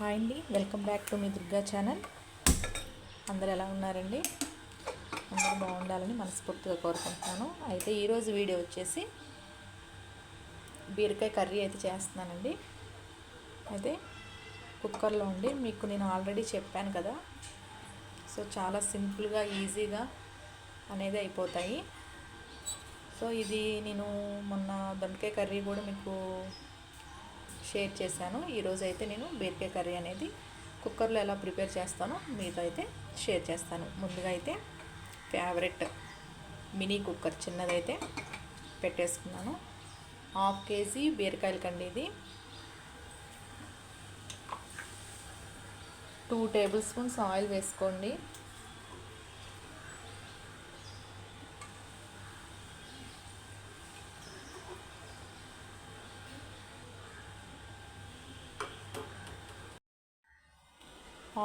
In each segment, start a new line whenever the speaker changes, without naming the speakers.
Hi అండి. Welcome back to మీ Durga channel. అందరు ఎలా ఉన్నారండి? అందరూ బాగుండాలని మనస్ఫూర్తిగా కోరుకుంటున్నాను. అయితే ఈరోజు వీడియో వచ్చేసి బీరకాయ కర్రీ అయితే చేస్తున్నానండి. అయితే కుక్కర్లో ఉండి మీకు నేను ఆల్రెడీ చెప్పాను కదా. సో చాలా సింపుల్గా ఈజీగా అనేది అయిపోతాయి. సో ఇది నేను మొన్న దొండకాయ కర్రీ కూడా మీకు షేర్ చేశాను. ఈరోజు అయితే నేను బీరకాయ కర్రీ అనేది కుక్కర్లో ఎలా ప్రిపేర్ చేస్తానో మీతో అయితే షేర్ చేస్తాను. ముందుగా అయితే ఫేవరెట్ మినీ కుక్కర్ చిన్నదైతే పెట్టేసుకున్నాను. హాఫ్ కేజీ బీరకాయలు కండి ఇది. టూ టేబుల్ స్పూన్స్ ఆయిల్ వేసుకోండి.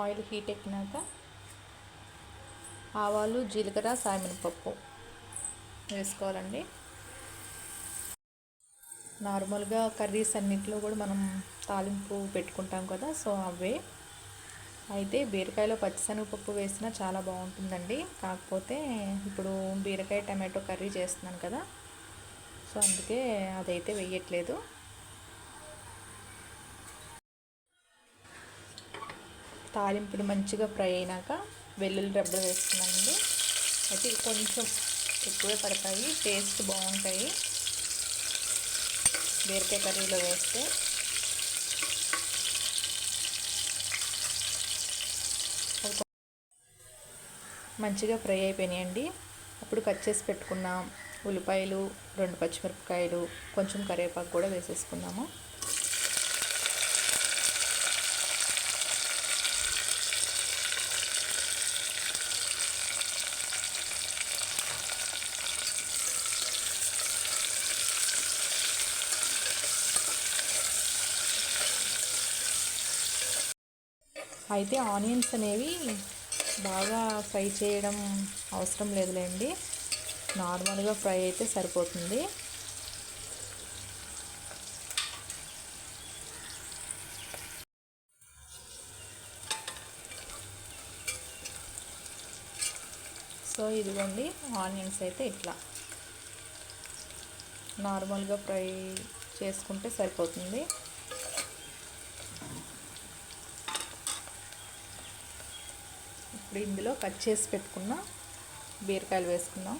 ఆయిల్ హీట్ ఎక్కినాక ఆవాలు జీలకర్ర సాయమినపప్పు వేసుకోవాలండి. నార్మల్గా కర్రీస్ అన్నింటిలో కూడా మనం తాలింపు పెట్టుకుంటాం కదా సో అవే. అయితే బీరకాయలో పచ్చిశనగపప్పు వేసినా చాలా బాగుంటుందండి. కాకపోతే ఇప్పుడు బీరకాయ టమాటో కర్రీ చేస్తున్నాను కదా సో అందుకే అదైతే వేయట్లేదు. తాలింపుడు మంచిగా ఫ్రై అయినాక వెల్లుల్లి రబ్బలు వేస్తున్నానండి. అయితే కొంచెం ఎక్కువే పడతాయి టేస్ట్ బాగుంటాయి. బీరకాయ కర్రీలో వేస్తే. మంచిగా ఫ్రై అయిపోయినాయండి. అప్పుడు కట్ చేసి పెట్టుకున్నాం ఉల్లిపాయలు రెండు పచ్చిమిరపకాయలు కొంచెం కరివేపాకు కూడా వేసేసుకున్నాము అయితే ఆనియన్స్ అనేవి బాగా ఫ్రై చేయడం అవసరం లేదులేండి. నార్మల్గా ఫ్రై అయితే సరిపోతుంది. సో ఇదిగోండి ఆనియన్స్ అయితే ఇట్లా. నార్మల్గా ఫ్రై చేసుకుంటే సరిపోతుంది. ఇప్పుడు ఇందులో కట్ చేసి పెట్టుకున్న బీరకాయలు వేసుకుందాం.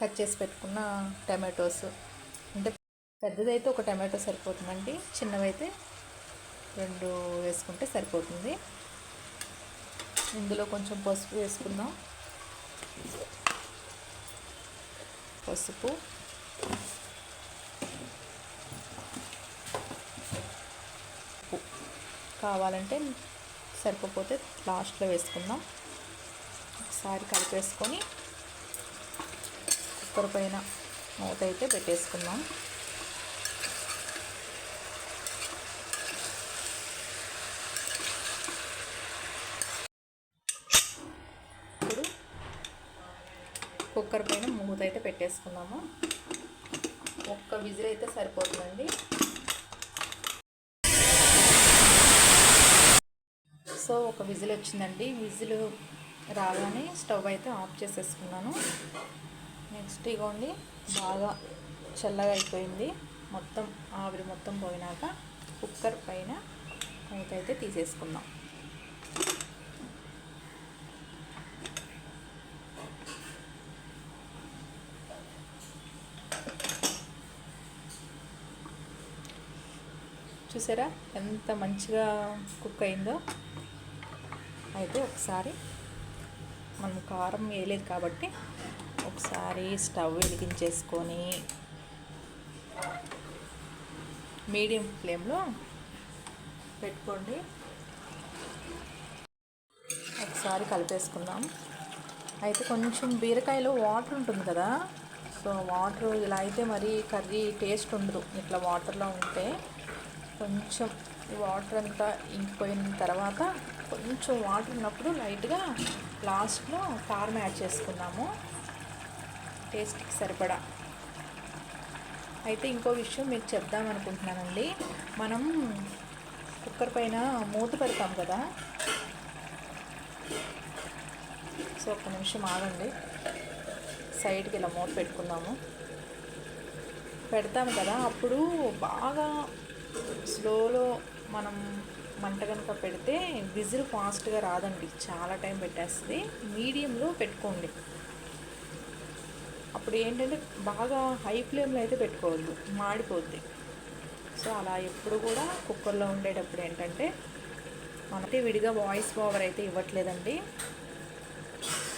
కట్ చేసి పెట్టుకున్న టమాటోస్. అంటే పెద్దదైతే ఒక టమాటో సరిపోతుందండి చిన్నవైతే రెండు వేసుకుంటే సరిపోతుంది. ఇందులో కొంచెం పసుపు వేసుకుందాం. పసుపు. కావాలంటే సరిపోతే లాస్ట్లో వేసుకుందాం. ఒకసారి కలిపేసుకొని కుక్కర్ పైన మూత అయితే పెట్టేసుకుందాం ఇప్పుడు కుక్కర్ పైన మూత అయితే పెట్టేసుకున్నాము ఒక్క విజిల్ అయితే సరిపోతుందండి. సో ఒక విజిల్ వచ్చిందండి. విజిల్ రాగానే స్టవ్ అయితే ఆఫ్ చేసేసుకున్నాను. నెక్స్ట్ ఇగోండి బాగా చల్లగా అయిపోయింది. మొత్తం ఆవిరి మొత్తం పోయినాక కుక్కర్ పైన మూత అయితే తీసేసుకుందాం. చూసారా? ఎంత మంచిగా కుక్ అయిందో. అయితే ఒకసారి మనం కారం వేయలేదు కాబట్టి ఒకసారి స్టవ్ వెలిగించేసుకొని మీడియం ఫ్లేమ్లో పెట్టుకోండి. ఒకసారి కలిపేసుకుందాం. అయితే కొంచెం బీరకాయలో వాటర్ ఉంటుంది కదా సో వాటర్ ఇలా అయితే మరి కర్రీ టేస్ట్ ఉండదు. ఇట్లా వాటర్లో ఉంటే కొంచెం వాటర్ అంతా ఇంకిపోయిన తర్వాత కొంచెం వాటర్ ఉన్నప్పుడు లైట్గా లాస్ట్లో కారం యాడ్ చేసుకున్నాము టేస్ట్కి సరిపడా. అయితే ఇంకో విషయం మీకు చెప్దాం అనుకుంటున్నానండి. మనం కుక్కర్ పైన మూత పెడతాం కదా? సో ఒక్క నిమిషం ఆగండి. సైడ్కి ఇలా మూత పెట్టుకుందాము. పెడతాము కదా? అప్పుడు బాగా స్లోలో మనం మంట కనుక పెడితే విజిల్ ఫాస్ట్గా రాదండి. చాలా టైం పెట్టేస్తుంది. మీడియంలో పెట్టుకోండి. అప్పుడు ఏంటంటే బాగా హై ఫ్లేమ్లో అయితే పెట్టుకోవద్దు. మాడిపోద్ది. సో అలా ఎప్పుడు కూడా కుక్కర్లో ఉండేటప్పుడు ఏంటంటే మనకి విడిగా వాయిస్ ఓవర్ అయితే ఇవ్వట్లేదండి.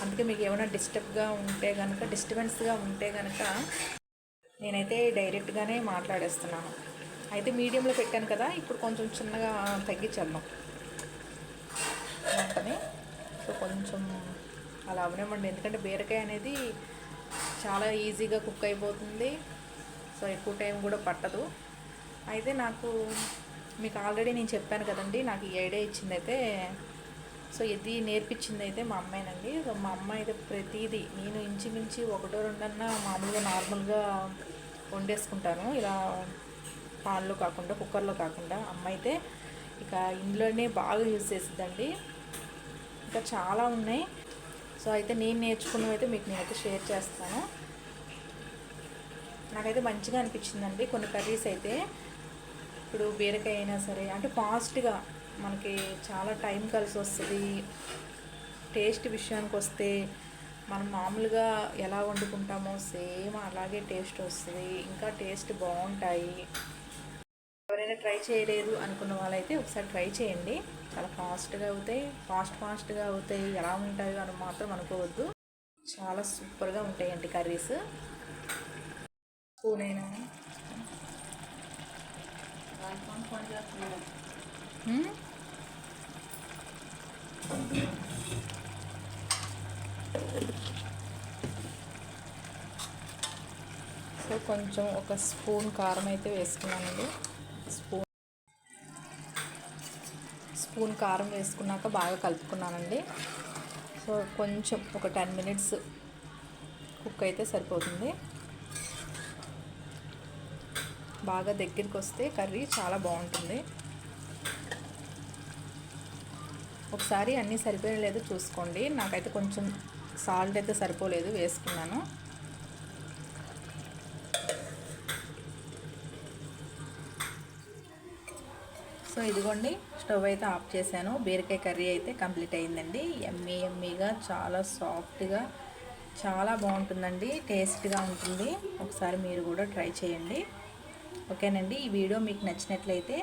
అందుకే మీకు ఏమైనా డిస్టర్బ్గా ఉంటే కనుక డిస్టర్బెన్స్గా ఉంటే కనుక నేనైతే డైరెక్ట్గానే మాట్లాడేస్తున్నాను. అయితే మీడియంలో పెట్టాను కదా ఇప్పుడు కొంచెం చిన్నగా తగ్గించేద్దాం. వెంటనే సో కొంచెం అలా అవనివ్వండి. ఎందుకంటే బీరకాయ అనేది చాలా ఈజీగా కుక్ అయిపోతుంది. సో ఎక్కువ టైం కూడా పట్టదు. అయితే నాకు మీకు ఆల్రెడీ నేను చెప్పాను కదండి నాకు ఈ ఐడియా ఇచ్చింది అయితే. సో ఇది నేర్పించింది అయితే మా అమ్మాయినండి. సో మా అమ్మాయి అయితే ప్రతిదీ నేను ఇంచుమించి ఒకటో రెండన్నా మామూలుగా నార్మల్గా వండేసుకుంటాను. ఇలా పాన్లో కాకుండా కుక్కర్లో కాకుండా అమ్మ అయితే ఇక ఇంట్లోనే బాగా యూజ్ చేసిద్దండి. ఇంకా చాలా ఉన్నాయి. సో అయితే నేను నేర్చుకున్నవి అయితే మీకు నేనైతే షేర్ చేస్తాను. నాకైతే మంచిగా అనిపించిందండి కొన్ని కర్రీస్ అయితే. ఇప్పుడు బీరకాయ అయినా సరే అంటే ఫాస్ట్గా మనకి చాలా టైం కలిసి వస్తుంది. టేస్ట్ విషయానికి వస్తే మనం మామూలుగా ఎలా వండుకుంటామో సేమ్ అలాగే టేస్ట్ వస్తుంది. ఇంకా టేస్ట్ బాగుంటాయి. ఎవరైనా ట్రై చేయలేదు అనుకున్న వాళ్ళైతే ఒకసారి ట్రై చేయండి. చాలా ఫాస్ట్గా అవుతాయి. ఫాస్ట్ ఫాస్ట్గా అవుతాయి. ఎలా ఉంటాయో అని మాత్రం అనుకోవద్దు. చాలా సూపర్గా ఉంటాయండి కర్రీస్. స్పూన్ సో కొంచెం ఒక స్పూన్ కారం అయితే వేసుకున్నానండి. స్పూన్ స్పూన్ కారం వేసుకున్నాక బాగా కలుపుకున్నానండి. సో కొంచెం ఒక టెన్ మినిట్స్ కుక్ అయితే సరిపోతుంది. బాగా దగ్గరికి వస్తే కర్రీ చాలా బాగుంటుంది. ఒకసారి అన్నీ సరిపోయలేదో చూసుకోండి. నాకైతే కొంచెం సాల్ట్ అయితే సరిపోలేదు వేసుకున్నాను. సో ఇదిగోండి స్టవ్ అయితే ఆఫ్ చేశాను. బీరకాయ కర్రీ అయితే కంప్లీట్ అయిందండి. ఎమ్మీ ఎమ్మీగా చాలా సాఫ్ట్గా చాలా బాగుంటుందండి. టేస్ట్గా ఉంటుంది. ఒకసారి మీరు కూడా ట్రై చేయండి. ఓకేనండి ఈ వీడియో మీకు నచ్చినట్లయితే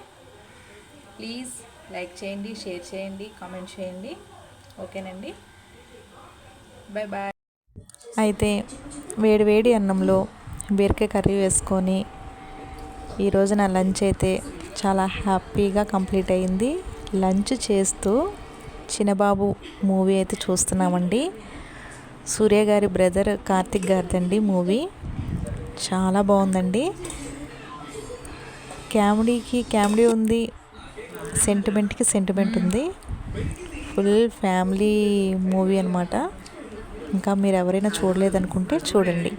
ప్లీజ్ లైక్ చేయండి షేర్ చేయండి కామెంట్ చేయండి. ఓకేనండి బాయ్ బాయ్ అయితే వేడి వేడి అన్నంలో బీరకాయ కర్రీ వేసుకొని ఈరోజు నా లంచ్ అయితే చాలా హ్యాపీగా కంప్లీట్ అయింది. లంచ్ చేస్తూ చిన్నబాబు మూవీ అయితే చూస్తున్నామండి. సూర్య గారి బ్రదర్ కార్తిక్ గారిదండి మూవీ. చాలా బాగుందండి. కామెడీకి కామెడీ ఉంది. సెంటిమెంట్కి సెంటిమెంట్ ఉంది. ఫుల్ ఫ్యామిలీ మూవీ అనమాట ఇంకా మీరు ఎవరైనా చూడలేదనుకుంటే చూడండి.